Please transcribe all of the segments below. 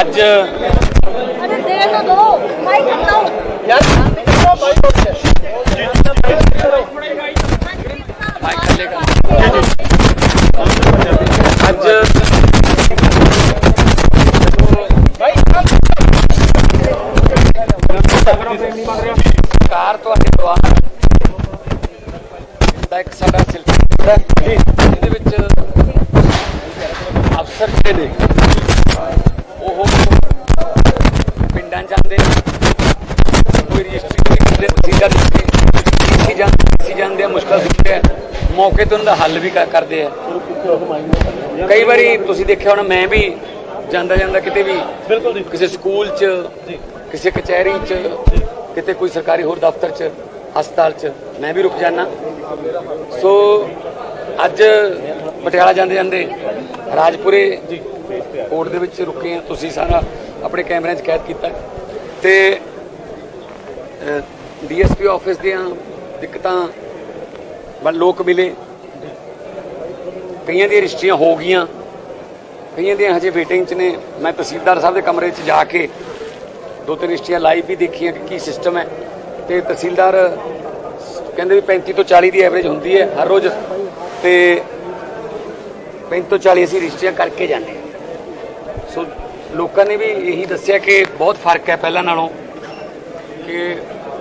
ਅੱਜ ਅੱਜ ਸਰਕਾਰ ਤੁਹਾਡੇ ਦੁਆਰ ਦਾ ਇੱਕ ਸਾਡਾ ਸਿਲਸਿਲਾ ਹੈ ਇਹਦੇ ਵਿੱਚ ਅਫਸਰ ਜਿਹੜੇ ਨੇ ਮੌਕੇ ਤੇ ਉਹਨਾਂ ਦਾ ਹੱਲ ਵੀ ਕਰ- ਕਰਦੇ ਆ। ਕਈ ਵਾਰੀ ਤੁਸੀਂ ਦੇਖਿਆ ਹੋਣਾ ਮੈਂ ਵੀ ਜਾਂਦਾ ਜਾਂਦਾ ਕਿਤੇ ਵੀ ਬਿਲਕੁਲ ਕਿਸੇ ਸਕੂਲ 'ਚ ਕਿਸੇ ਕਚਹਿਰੀ 'ਚ ਕਿਤੇ ਕੋਈ ਸਰਕਾਰੀ ਹੋਰ ਦਫ਼ਤਰ 'ਚ ਹਸਪਤਾਲ 'ਚ ਮੈਂ ਵੀ ਰੁਕ ਜਾਣਾ ਸੋ ਅੱਜ ਪਟਿਆਲਾ ਜਾਂਦੇ ਜਾਂਦੇ ਰਾਜਪੁਰੇ ਕੋਰਟ ਦੇ ਵਿੱਚ ਰੁਕੇ ਆ। ਤੁਸੀਂ ਸਾਰਾ ਆਪਣੇ ਕੈਮਰਿਆਂ 'ਚ ਕੈਦ ਕੀਤਾ। ਤੇ ਡੀਐਸਪੀ ਆਫਿਸ ਦੀਆਂ ਦਿੱਕਤਾਂ ਲੋਕ ਮਿਲੇ। ਕਈਆਂ ਦੀਆਂ ਰਜਿਸਟਰੀਆਂ ਹੋ ਗਈਆਂ। ਕਈਆਂ ਦੀਆਂ ਹਜੇ ਵੇਟਿੰਗ 'ਚ ਨੇ। ਮੈਂ ਤਹਿਸੀਲਦਾਰ ਸਾਹਿਬ ਦੇ ਕਮਰੇ 'ਚ ਜਾ ਕੇ ਦੋ ਤਿੰਨ ਰਜਿਸਟਰੀਆਂ ਲਾਈਵ ਵੀ ਦੇਖੀਆਂ ਕਿ ਕੀ ਸਿਸਟਮ ਹੈ। ਤੇ ਤਹਿਸੀਲਦਾਰ ਕਹਿੰਦੇ ਵੀ 35 ਤੋਂ 40 ਦੀ ਐਵਰੇਜ ਹੁੰਦੀ ਹੈ ਹਰ ਰੋਜ਼। ਤੇ 35 ਤੋਂ 40 ਅਸੀਂ ਰਜਿਸਟਰੀਆਂ ਕਰਕੇ ਜਾਂਦੇ ਹਾਂ। ਸੋ ਲੋਕਾਂ ਨੇ ਵੀ ਇਹੀ ਦੱਸਿਆ ਕਿ ਬਹੁਤ ਫ਼ਰਕ ਹੈ ਪਹਿਲਾਂ ਨਾਲੋਂ ਕਿ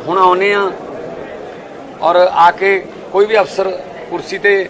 ਹੁਣ ਆਉਨੇ ਆ ਔਰ ਆ ਕੇ ਕੋਈ ਵੀ ਅਫਸਰ ਕੁਰਸੀ ਤੇ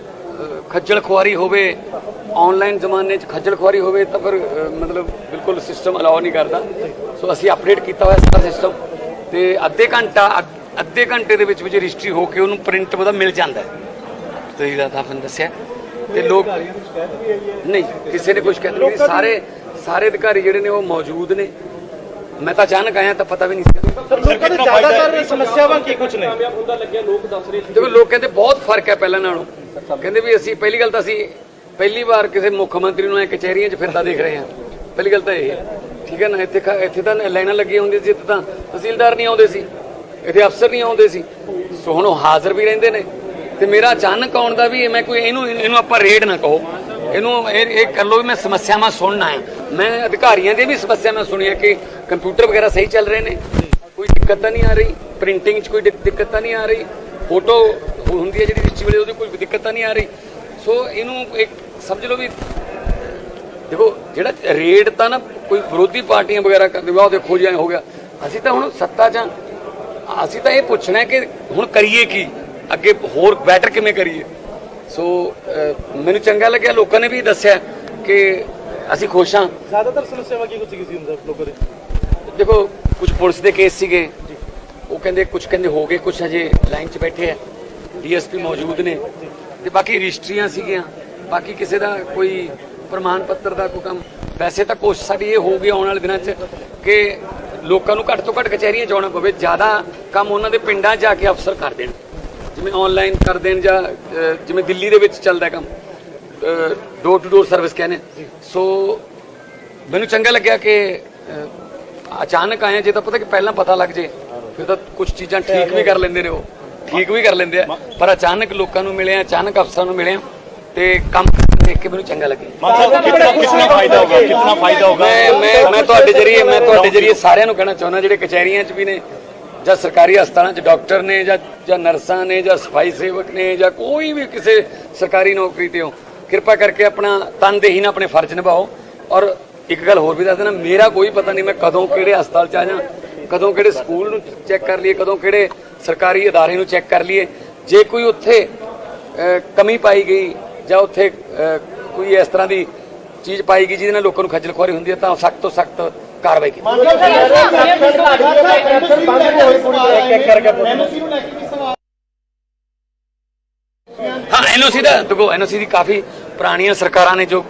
ਖੱਜਲ ਖੁਆਰੀ ਹੋਵੇ ਆਨਲਾਈਨ ਜ਼ਮਾਨੇ 'ਚ ਖੱਜਲ ਖੁਆਰੀ ਹੋਵੇ ਤਾਂ ਫਿਰ ਮਤਲਬ ਬਿਲਕੁਲ ਸਿਸਟਮ ਅਲਾਉ ਨਹੀਂ ਕਰਦਾ। ਸੋ ਅਸੀਂ ਅਪਡੇਟ ਕੀਤਾ ਹੋਇਆ ਸਾਰਾ ਸਿਸਟਮ ਤੇ ਅੱਧੇ ਘੰਟਾ ਅੱਧ- ਅੱਧੇ ਘੰਟੇ ਦੇ ਵਿੱਚ ਵਿੱਚ ਰਜਿਸਟਰੀ ਹੋ ਕੇ ਉਹਨੂੰ ਪ੍ਰਿੰਟ ਉਹਦਾ ਮਿਲ ਜਾਂਦਾ ਤੁਸੀਂ ਦਾ ਤਾਂ ਤੁਹਾਨੂੰ ਦੱਸਿਆ। ਤੇ ਲੋਕ ਨਹੀਂ ਕਿਸੇ ਨੇ ਕੁਝ ਕਹਿ ਨਹੀਂ ਸਾਰੇ ਸਾਰੇ ਅਧਿਕਾਰੀ ਜਿਹੜੇ ਨੇ ਉਹ ਮੌਜੂਦ ਨੇ। ਮੈਂ ਤਾਂ ਅਚਾਨਕ ਆਇਆ ਤਾਂ ਪਤਾ ਵੀ ਨਹੀਂ ਸੀ। ਲੋਕਾਂ ਦੇ ਜ਼ਿਆਦਾਤਰ ਸਮੱਸਿਆਵਾਂ ਕੀ ਕੁਝ ਨੇ? ਦੇਖੋ ਲੋਕ ਕਹਿੰਦੇ ਬਹੁਤ ਫ਼ਰਕ ਹੈ ਪਹਿਲਾਂ ਨਾਲੋਂ। ਕਹਿੰਦੇ ਵੀ ਅਸੀਂ, ਪਹਿਲੀ ਗੱਲ ਤਾਂ ਅਸੀਂ ਪਹਿਲੀ ਵਾਰ ਕਿਸੇ ਮੁੱਖ ਮੰਤਰੀ ਨੂੰ ਐ ਕਚਹਿਰੀਆਂ 'ਚ ਫਿਰਦਾ ਦੇਖ ਰਹੇ ਹਾਂ। ਪਹਿਲੀ ਗੱਲ ਤਾਂ ਇਹ ਹੈ। ਠੀਕ ਹੈ ਨਾ? ਇੱਥੇ ਇੱਥੇ ਤਾਂ ਲਾਈਨਾਂ ਲੱਗੀਆਂ ਹੁੰਦੀਆਂ ਸੀ, ਇੱਥੇ ਤਾਂ ਤਹਿਸੀਲਦਾਰ ਨਹੀਂ ਆਉਂਦੇ ਸੀ। ਇੱਥੇ ਅਫਸਰ ਨਹੀਂ ਆਉਂਦੇ ਸੀ। ਸੋ ਹੁਣ ਉਹ ਹਾਜ਼ਰ ਵੀ ਰਹਿੰਦੇ ਨੇ। ਤੇ ਮੇਰਾ ਅਚਾਨਕ ਆਉਣ ਦਾ ਵੀ ਮੈਂ ਕੋਈ, ਇਹਨੂੰ ਇਹਨੂੰ ਆਪਾਂ ਰੇਡ ਨਾ ਕਹੋ। ਇਹਨੂੰ, ਇਹ ਇਹ ਕਰ ਲਓ ਵੀ ਮੈਂ ਸਮੱਸਿਆਵਾਂ ਸੁਣਨਾ ਹੈ ਮੈਂ ਅਧਿਕਾਰੀਆਂ ਦੀ ਵੀ ਸਮੱਸਿਆਵਾਂ ਸੁਣੀਆਂ ਕਿ ਕੰਪਿਊਟਰ ਵਗੈਰਾ ਸਹੀ ਚੱਲ ਰਹੇ ਨੇ। ਕੋਈ ਦਿੱਕਤ ਤਾਂ ਨਹੀਂ ਆ ਰਹੀ। ਪ੍ਰਿੰਟਿੰਗ 'ਚ ਕੋਈ ਦਿੱਕਤ ਤਾਂ ਨਹੀਂ ਆ ਰਹੀ। ਫੋਟੋ ਹੁੰਦੀ ਹੈ ਜਿਹੜੀ ਰਿਚੀ ਵੇਲੇ ਉਹਦੀ ਕੋਈ ਦਿੱਕਤ ਤਾਂ ਨਹੀਂ ਆ ਰਹੀ। ਸੋ ਇਹਨੂੰ ਇੱਕ ਸਮਝ ਲਓ ਵੀ ਦੇਖੋ ਜਿਹੜਾ ਰੇਡ ਤਾਂ ਨਾ ਕੋਈ ਵਿਰੋਧੀ ਪਾਰਟੀਆਂ ਵਗੈਰਾ ਕਰਦੇ ਵਾ ਉਹ ਦੇਖੋ ਹੋ ਗਿਆ। ਅਸੀਂ ਤਾਂ ਹੁਣ ਸੱਤਾ 'ਚ। ਅਸੀਂ ਤਾਂ ਇਹ ਪੁੱਛਣਾ ਕਿ ਹੁਣ ਕਰੀਏ ਕੀ? ਅੱਗੇ ਹੋਰ ਬੈਟਰ ਕਿਵੇਂ ਕਰੀਏ? ਸੋ ਮੈਨੂੰ ਚੰਗਾ ਲੱਗਿਆ ਲੋਕਾਂ ਨੇ ਵੀ ਦੱਸਿਆ ਕਿ ਅਸੀਂ ਖੁਸ਼ ਹਾਂ। ਜ਼ਿਆਦਾਤਰ ਸਮੱਸਿਆਵਾਂ ਕੀ ਕੁਝ ਸੀ ਹੁੰਦਾ ਲੋਕਾਂ ਦੇ। ਦੇਖੋ ਕੁਝ ਪੁਲਿਸ ਦੇ ਕੇਸ ਸੀਗੇ। ਉਹ ਕਹਿੰਦੇ ਕੁਝ ਕਹਿੰਦੇ ਹੋ ਗਏ ਕੁਝ ਹਜੇ ਲਾਈਨ 'ਚ ਬੈਠੇ ਆ। ਡੀਐਸਪੀ ਮੌਜੂਦ ਨੇ ਤੇ ਬਾਕੀ ਰਜਿਸਟਰੀਆਂ ਸੀਗੀਆਂ। ਬਾਕੀ ਕਿਸੇ ਦਾ ਕੋਈ ਪ੍ਰਮਾਣ ਪੱਤਰ ਦਾ ਕੋਈ ਕੰਮ, ਵੈਸੇ ਤਾਂ ਕੋਸ਼ਿਸ਼ ਸਾਡੀ ਇਹ ਹੋਊਗੀ ਆਉਣ ਵਾਲੇ ਦਿਨਾਂ 'ਚ ਕਿ ਲੋਕਾਂ ਨੂੰ ਘੱਟ ਤੋਂ ਘੱਟ ਕਚਹਿਰੀਆਂ 'ਚ ਆਉਣਾ ਪਵੇ, ਜ਼ਿਆਦਾ ਕੰਮ ਉਹਨਾਂ ਦੇ ਪਿੰਡਾਂ ਜਾ ਕੇ ਅਫਸਰ ਕਰ ਦੇਣ। ਜਿਵੇਂ ਆਨਲਾਈਨ ਕਰ ਦੇਣ ਜਾਂ ਜਿਵੇਂ ਦਿੱਲੀ ਦੇ ਵਿੱਚ ਚੱਲਦਾ ਕੰਮ ਡੋਰ ਟੂ ਡੋਰ ਸਰਵਿਸ ਕਹਿੰਦੇ ਸੋ ਮੈਨੂੰ ਚੰਗਾ ਲੱਗਿਆ ਕਿ ਅਚਾਨਕ ਆਇਆ ਜੇ ਤਾਂ ਪਤਾ ਕਿ ਪਹਿਲਾਂ ਪਤਾ ਲੱਗ ਜੇ, ਫਿਰ ਤਾਂ ਕੁਝ ਚੀਜ਼ਾਂ ਠੀਕ ਵੀ ਕਰ ਲੈਂਦੇ ਨੇ ਉਹ। ਠੀਕ ਵੀ ਕਰ ਲੈਂਦੇ ਆ। ਪਰ ਅਚਾਨਕ ਲੋਕਾਂ ਨੂੰ ਮਿਲੇ ਆ ਅਚਾਨਕ ਅਫਸਰਾਂ ਨੂੰ ਮਿਲੇ ਆ ਤੇ ਕੰਮ ਦੇਖ ਕੇ ਮੈਨੂੰ ਚੰਗਾ ਸਾਹਿਬ ਕਿੰਨਾ ਕਿੰਨਾ ਫਾਇਦਾ ਹੋਗਾ ਕਿੰਨਾ ਫਾਇਦਾ ਹੋਗਾ? ਮੈਂ ਮੈਂ ਮੈਂ ਤੁਹਾਡੇ ਜਰੀਏ ਮੈਂ ਤੁਹਾਡੇ ਜਰੀਏ ਸਾਰਿਆਂ ਨੂੰ ਕਹਿਣਾ ਚਾਹੁੰਦਾ ਜਿਹੜੇ ਕਚਹਿਰੀਆਂ 'ਚ ਵੀ ਨੇ ਜਾਂ ਸਰਕਾਰੀ ਹਸਪਤਾਲਾਂ 'ਚ ਡਾਕਟਰ ਨੇ ਜਾਂ ਜਾਂ ਨਰਸਾਂ ਨੇ ਜਾਂ ਸਫ਼ਾਈ ਸੇਵਕ ਨੇ ਜਾਂ ਕੋਈ ਵੀ ਕਿਸੇ ਸਰਕਾਰੀ ਨੌਕਰੀ ਤੇ ਹੋ ਕਿਰਪਾ ਕਰਕੇ ਆਪਣਾ ਤਨਦੇਹੀ ਨਾਲ ਆਪਣੇ ਫਰਜ਼ ਨਿਭਾਓ। ਔਰ ਇੱਕ ਗੱਲ ਹੋਰ ਵੀ ਦੱਸ ਦੇਣਾ ਮੇਰਾ ਕੋਈ ਪਤਾ ਨਹੀਂ ਮੈਂ ਕਦੋਂ ਕਿਹੜੇ ਹਸਪਤਾਲ 'ਚ ਆ ਜਾ ਕਦੋਂ ਕਿਹੜੇ ਸਕੂਲ ਨੂੰ ਚੈੱਕ ਕਰ ਲਈਏ ਕਦੋਂ ਕਿਹੜੇ ਸਰਕਾਰੀ ਅਦਾਰੇ ਨੂੰ ਚੈੱਕ ਕਰ ਲਈਏ। ਜੇ ਕੋਈ ਉੱਥੇ ਕਮੀ ਪਾਈ ਗਈ ਜਾਂ ਉੱਥੇ ਕੋਈ ਇਸ ਤਰ੍ਹਾਂ ਦੀ ਚੀਜ਼ ਪਾਈ ਗਈ ਜਿਹਦੇ ਨਾਲ ਲੋਕਾਂ ਨੂੰ ਖੱਜਲ ਖੁਆਰੀ ਹੁੰਦੀ ਹੈ ਤਾਂ ਸਖਤ ਤੋਂ ਸਖਤ ਕਾਰਵਾਈ ਕੀਤੀ ਹਾਂ ਐਨਓਸੀ ਦਾ ਦੇਖੋ ਐਨਓਸੀ ਦੀ ਕਾਫੀ ਪੁਰਾਣੀਆਂ ਸਰਕਾਰਾਂ ਨੇ ਜੋ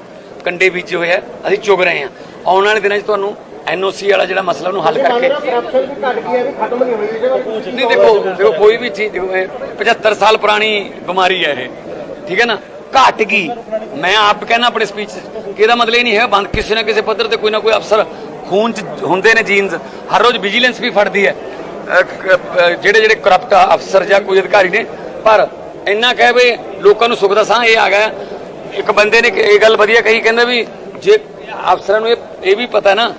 ਕੰਡੇ ਬੀਜੇ ਹੋਏ ਆ ਅਸੀਂ ਚੁਗ ਰਹੇ ਹਾਂ। ਆਉਣ ਵਾਲੇ ਦਿਨਾਂ 'ਚ ਤੁਹਾਨੂੰ ਐਨਓਸੀ ਵਾਲਾ ਜਿਹੜਾ ਮਸਲਾ ਉਹਨੂੰ ਹੱਲ ਕਰਕੇ। ਕਰਪਸ਼ਨ ਵੀ ਘਟ ਗਈ ਹੈ ਵੀ ਖਤਮ ਨਹੀਂ ਹੋਈ ਇਹਦੇ ਬਾਰੇ ਕੁਛ ਨਹੀਂ ਦੇਖੋ ਦੇਖੋ ਕੋਈ ਵੀ ਚੀਜ਼ ਦੇਖੋ ਇਹ 75 ਸਾਲ ਪੁਰਾਣੀ ਬਿਮਾਰੀ ਹੈ ਇਹ ਠੀਕ ਹੈ ਨਾ? ਘਟ ਗਈ ਮੈਂ ਆਪ ਕਹਿਣਾ ਆਪਣੇ ਸਪੀਚ ਕਿ ਇਹਦਾ ਮਤਲਬ ਇਹ ਨਹੀਂ ਹੈ ਬੰਦ ਕਿਸੇ ਨਾ ਕਿਸੇ ਪੱਧਰ ਤੇ ਕੋਈ ਨਾ ਕੋਈ ਅਫਸਰ ਖੂਨ ਚ ਹੁੰਦੇ ਨੇ ਜੀਨਸ ਹਰ ਰੋਜ਼ ਵਿਜੀਲੈਂਸ ਵੀ ਫੜਦੀ ਹੈ। ਜਿਹੜੇ ਜਿਹੜੇ ਕਰਪਟ ਅਫਸਰ ਜਾਂ ਕੋਈ ਅਧਿਕਾਰੀ ਨੇ ਪਰ ਇੰਨਾ ਕਹਿ ਵੀ ਲੋਕਾਂ ਨੂੰ ਸੁੱਖ ਦਾ ਸਾਹ ਇਹ ਆ ਗਿਆ। ਇੱਕ ਬੰਦੇ ਨੇ ਇਹ ਗੱਲ ਵਧੀਆ ਕਹੀ ਕਹਿੰਦਾ ਵੀ ਜੇ ਅਫਸਰਾਂ ਨੂੰ ਇਹ ਵੀ ਪਤਾ ਨਾ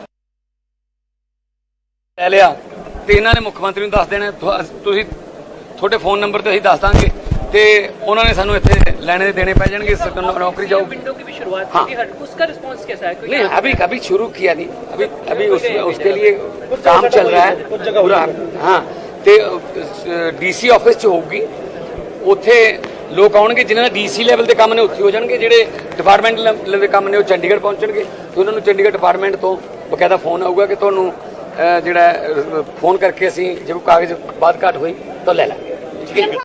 ਲੈ ਲਿਆ ਤੇ ਇਹਨਾਂ ਨੇ ਮੁੱਖ ਮੰਤਰੀ ਨੂੰ ਦੱਸ ਦੇਣਾ ਤੁਹਾ- ਤੁਸੀਂ ਤੁਹਾਡੇ ਫੋਨ ਨੰਬਰ ਤੇ ਅਸੀਂ ਦੱਸ ਦਾਂਗੇ ਤੇ ਉਹਨਾਂ ਨੇ ਸਾਨੂੰ ਇੱਥੇ ਲੈਣੇ ਦੇ देने पै जाएंगे इससे तो नौ- नौकरी जाओगी विंडो की भी शुरुआत हाँ। की थी हर- उसका रिस्पांस कैसा है क्योंकि नहीं अभी अभी शुरू किया नहीं अभी अभी उस, उसके लिए काम चल रहा है पूरा हाँ ਤੇ ਡੀਸੀ ਆਫਿਸ ਚ ਹੋਊਗੀ ਉੱਥੇ ਲੋਕ ਆਉਣਗੇ ਜਿਨ੍ਹਾਂ ਦਾ ਡੀਸੀ ਲੈਵਲ ਦੇ ਕੰਮ ਨੇ ਉੱਥੇ ਹੋ ਜਾਣਗੇ ਜਿਹੜੇ ਡਿਪਾਰਟਮੈਂਟ ਲੈਵਲ ਦੇ ਕੰਮ ਨੇ ਉਹ ਚੰਡੀਗੜ੍ਹ ਪਹੁੰਚਣਗੇ ਤੇ ਉਹਨਾਂ ਨੂੰ ਚੰਡੀਗੜ੍ਹ ਡਿਪਾਰਟਮੈਂਟ ਤੋਂ ਬਕਾਇਦਾ ਫੋਨ ਆਊਗਾ ਕਿ ਤੁਹਾਨੂੰ ਅਹ, ਜਿਹੜਾ ਫੋਨ ਕਰਕੇ ਅਸੀਂ ਜੇ ਕੋਈ ਕਾਗਜ਼ ਬਾਤ ਘਾਟ ਹੋਈ, ਤਾਂ ਲੈ ਲਾਂਗੇ। ਠੀਕ ਹੈ